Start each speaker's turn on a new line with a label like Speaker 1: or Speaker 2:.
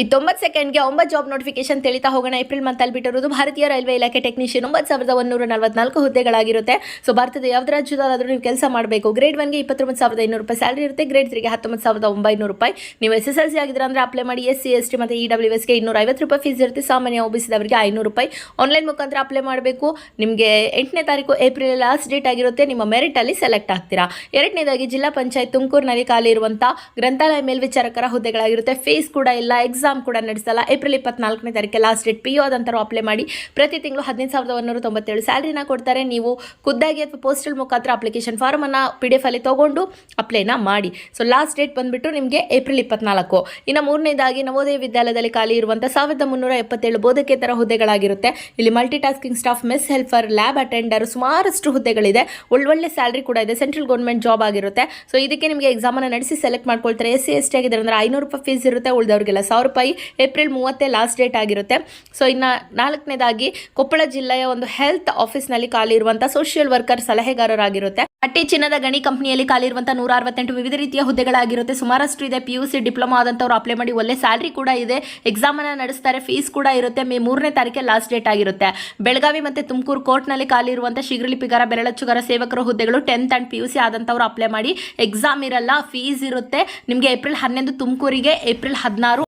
Speaker 1: ಈ ತೊಂಬತ್ತು ಸೆಕೆಂಡ್ಗೆ ಒಂಬತ್ತು ಜಾಬ್ ನೋಟಿಫಿಕೇಶನ್ ತಿಳಿತಾ ಹೋಗೋಣ. ಏಪ್ರಿಲ್ ಮಂತ್ ಅಲ್ಲಿ ಬಿಟ್ಟಿರೋದು ಭಾರತೀಯ ರೈಲ್ವೆ ಇಲಾಖೆ ಟೆಕ್ನಿಷಿಯನ್ ಒಂಬತ್ತು ಸಾವಿರದ ಒಂದೂರ ನಲವತ್ನಾಲ್ಕು ಹುದ್ದೆಗಳಾಗಿರುತ್ತೆ. ಸೊ ಭಾರತದ ಯಾವ ರಾಜ್ಯದಾದರೂ ನೀವು ಕೆಲಸ ಮಾಡಬೇಕು. ಗ್ರೇಡ್ ಒನ್ಗೆ ಇಪ್ಪತ್ತೊಂಬತ್ತು ಸಾವಿರದ ಐನೂರು ರೂಪಾಯಿ ಸ್ಯಾಲರಿ ಇರುತ್ತೆ. ಗ್ರೇಡ್ ತ್ರೀಗೆ ಹತ್ತೊಂಬತ್ತು ಸಾವಿರದ ಒಂಬೈನೂರು ರೂಪಾಯಿ. ನೀವು ಎಸ್ ಎಸ್ ಎಲ್ ಸಿ ಆಗಿದ್ರೆ ಅಂದರೆ ಅಪ್ಲೈ ಮಾಡಿ. ಎಸ್ ಸಿ ಎಸ್ ಟಿ ಮತ್ತು ಇ ಡಬ್ಲ್ಯೂ ಎಸ್ಗೆ ಇನ್ನೂರ ಐವತ್ತು ರೂಪಾಯಿ ಫೀಸ್ ಇರುತ್ತೆ. ಸಾಮಾನ್ಯ ಒಬಿಸಿದವರಿಗೆ ಐನೂರು ರೂಪಾಯಿ. ಆನ್ಲೈನ್ ಮುಖಾಂತರ ಅಪ್ಲೈ ಮಾಡಬೇಕು. ನಿಮಗೆ ಎಂಟನೇ ತಾರೀಕು ಏಪ್ರಿಲ್ ಲಾಸ್ಟ್ ಡೇಟ್ ಆಗಿರುತ್ತೆ. ನಿಮ್ಮ ಮೆರಿಟಲ್ಲಿ ಸೆಲೆಕ್ಟ್ ಆಗ್ತೀರಾ. ಎರಡನೇದಾಗಿ ಜಿಲ್ಲಾ ಪಂಚಾಯತ್ ತುಮಕೂರಿನಲ್ಲಿ ಖಾಲಿ ಇರುವಂಥ ಗ್ರಂಥಾಲಯ ಮೇಲ್ವಿಚಾರಕರ ಹುದ್ದೆಗಳಾಗಿರುತ್ತೆ. ಫೀಸ್ ಕೂಡ ಇಲ್ಲ. ಎಕ್ಸಾಮ್ ಕೂಡ ನಡೆಸಲ್ಲ. ಏಪ್ರಿಲ್ ಇಪ್ಪತ್ನಾಲ್ಕನೇ ತಾರೀಕು last date P U apply ಮಾಡಿ ಪ್ರತಿ ತಿಂಗಳು ಹದಿನೈದು ಸಾವಿರದ ಒಂದೂರ ತೊಂಬತ್ತೇಳು ಸ್ಯಾಲ್ರಿನ ಕೊಡ್ತಾರೆ. ನೀವು ಖುದ್ದಾಗಿ ಅಥವಾ ಪೋಸ್ಟಲ್ ಮುಖಾಂತರ ಅಪ್ಲಿಕೇಶನ್ ಫಾರ್ಮನ್ನು ಪಿ ಡಿ ಎಫ್ ಅಲ್ಲಿ ತೊಗೊಂಡು ಅಪ್ಲೈನ ಮಾಡಿ. ಸೊ ಲಾಸ್ಟ್ ಡೇಟ್ ಬಂದುಬಿಟ್ಟು ನಿಮಗೆ ಏಪ್ರಿಲ್ ಇಪ್ಪತ್ನಾಲ್ಕು. ಇನ್ನು ಮೂರನೇದಾಗಿ ನವೋದಯ ವಿದ್ಯಾಲಯದಲ್ಲಿ ಖಾಲಿ ಇರುವಂಥ ಸಾವಿರದ ಮುನ್ನೂರ ಎಪ್ಪತ್ತೇಳು ಬೋಧಕೇತರ ಹುದ್ದೆಗಳಾಗಿರುತ್ತೆ. ಇಲ್ಲಿ multi tasking staff mess helper lab attender ಸುಮಾರಷ್ಟು ಹುದ್ದೆಗಳಿದೆ. ಒಳ್ಳೊಳ್ಳೆ ಸ್ಯಾಲ್ರಿ ಕೂಡ ಇದೆ. ಸೆಂಟ್ರಲ್ ಗೌರ್ಮೆಂಟ್ ಜಾಬ್ ಆಗಿರುತ್ತೆ. ಸೊ ಇದಕ್ಕೆ ನಿಮಗೆ ಎಕ್ಸಾಮನ್ನು ನಡೆಸಿ ಸೆಲೆಕ್ಟ್ ಮಾಡ್ಕೊಳ್ತಾರೆ. ಎಸ್ ಸಿ ಎಸ್ ಟಿ ಆಗಿದ್ದಾರೆ ಅಂದರೆ ಐನೂರು ರೂಪಾಯಿ ಫೀಸ್ ಇರುತ್ತೆ. ಉಳಿದವರಿಗೆಲ್ಲ ಸಾವಿರ ರೂಪಾಯಿ ಏಪ್ರಿಲ್ ಮೂವತ್ತೇ ಲಾಸ್ಟ್ ಡೇಟ್ ಆಗಿರುತ್ತೆ. ಸೊ ಇನ್ನು ನಾಲ್ಕನೇದಾಗಿ ಕೊಪ್ಪಳ ಜಿಲ್ಲೆಯ ಒಂದು ಹೆಲ್ತ್ ಆಫೀಸ್ನಲ್ಲಿ ಖಾಲಿ ಇರುವಂಥ ಸೋಷಿಯಲ್ ವರ್ಕರ್ ಸಲಹೆಗಾರರಾಗಿರುತ್ತೆ. ಅಟ್ಟಿ ಚಿನ್ನದ ಗಣಿ ಕಂಪನಿಯಲ್ಲಿ ಖಾಲಿ ಇರುವಂಥ ನೂರ ಅರವತ್ತೆಂಟು ವಿವಿಧ ರೀತಿಯ ಹುದ್ದೆಗಳಾಗಿರುತ್ತೆ. ಸುಮಾರಷ್ಟು ಇದೆ ಪಿ ಯು ಸಿ ಡಿಪ್ಲೊಮಾ ಆದಂಥವ್ರು ಅಪ್ಲೈ ಮಾಡಿ ಒಳ್ಳೆ ಸ್ಯಾಲ್ರಿ ಕೂಡ ಇದೆ. ಎಕ್ಸಾಮನ್ನು ನಡೆಸ್ತಾರೆ ಫೀಸ್ ಕೂಡ ಇರುತ್ತೆ. ಮೇ ಮೂರನೇ ತಾರೀಕೆ ಲಾಸ್ಟ್ ಡೇಟ್ ಆಗಿರುತ್ತೆ. ಬೆಳಗಾವಿ ಮತ್ತು ತುಮಕೂರು ಕೋರ್ಟ್ನಲ್ಲಿ ಖಾಲಿ ಇರುವಂಥ ಶೀಘ್ರಲಿಪಿಗಾರ ಬೆರಳಚ್ಚುಗಾರ ಸೇವಕರ ಹುದ್ದೆಗಳು tenth and P U C ಆದಂಥವ್ರು apply ಮಾಡಿ ಎಕ್ಸಾಮ್ ಇರಲ್ಲ ಫೀಸ್ ಇರುತ್ತೆ. ನಿಮಗೆ ಏಪ್ರಿಲ್ ಹನ್ನೊಂದು ತುಮಕೂರಿಗೆ ಏಪ್ರಿಲ್ ಹದಿನಾರು